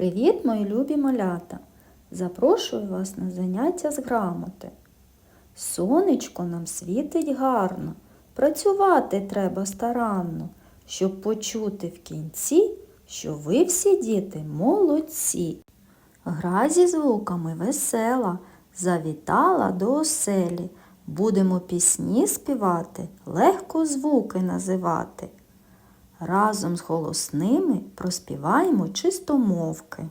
Привіт, мої любі малята! Запрошую вас на заняття з грамоти. Сонечко нам світить гарно, працювати треба старанно, щоб почути в кінці, що ви всі діти молодці. Гра зі звуками весела, завітала до оселі. Будемо пісні співати, легко звуки називати. Разом з голосними проспіваємо чистомовки.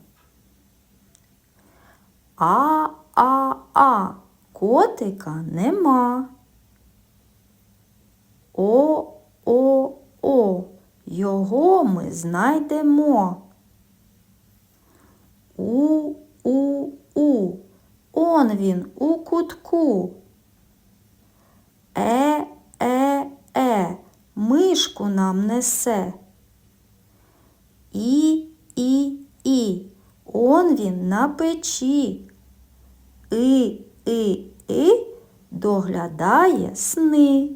А, а, а, котика нема. О, о, о, його ми знайдемо. У, у, у, он він у кутку. Мишку нам несе. І, і, і, он він на печі. І, і, і, доглядає сни.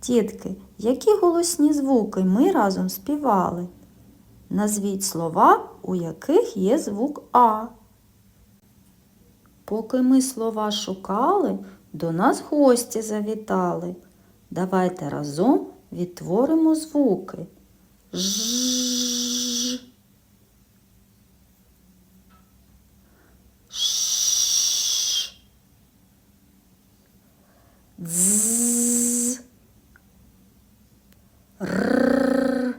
Тітки, які голосні звуки ми разом співали? Назвіть слова, у яких є звук А. Поки ми слова шукали, до нас гості завітали. Давайте разом відтворимо звуки. Ж. Ш. Дз. Р.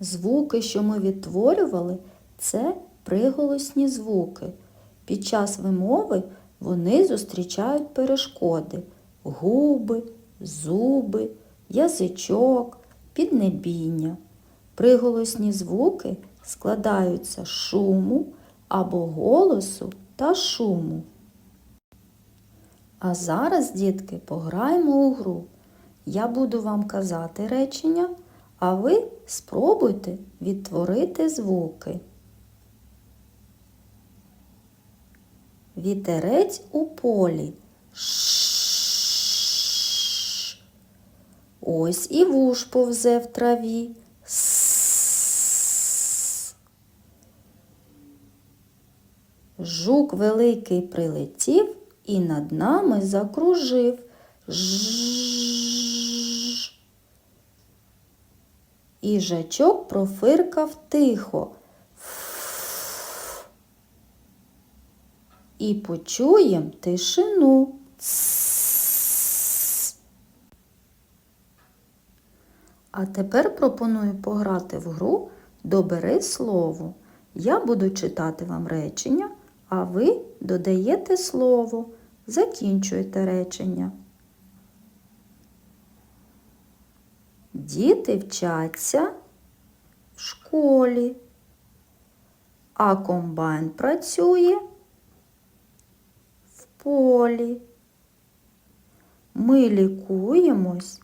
Звуки, що ми відтворювали, це приголосні звуки. Під час вимови вони зустрічають перешкоди губи, зуби, язичок, піднебіння. Приголосні звуки складаються з шуму або голосу та шуму. А зараз, дітки, пограємо у гру. Я буду вам казати речення, а ви спробуйте відтворити звуки. Вітерець у полі. Ш. Ось і вуш повзе в траві. С. Жук великий прилетів і над нами закружив. Ж. І жачок профиркав тихо. І почуєм тишину. Тс. А тепер пропоную пограти в гру Добери слово. Я буду читати вам речення, а ви додаєте слово, закінчуєте речення. Діти вчаться в школі, а комбайн працює в полі. Ми лікуємось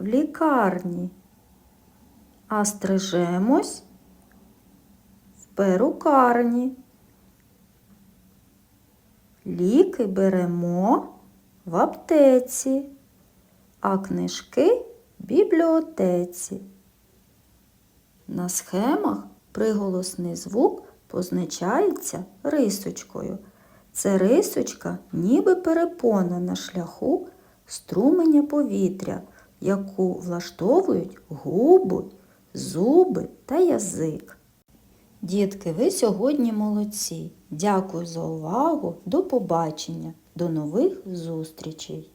в лікарні, а стрижемось в перукарні. Ліки беремо в аптеці а книжки в бібліотеці. На схемах приголосний звук позначається рисочкою. Це рисочка ніби перепона на шляху струменя повітря, яку влаштовують губи, зуби та язик. Дітки, ви сьогодні молодці. Дякую за увагу. До побачення, до нових зустрічей!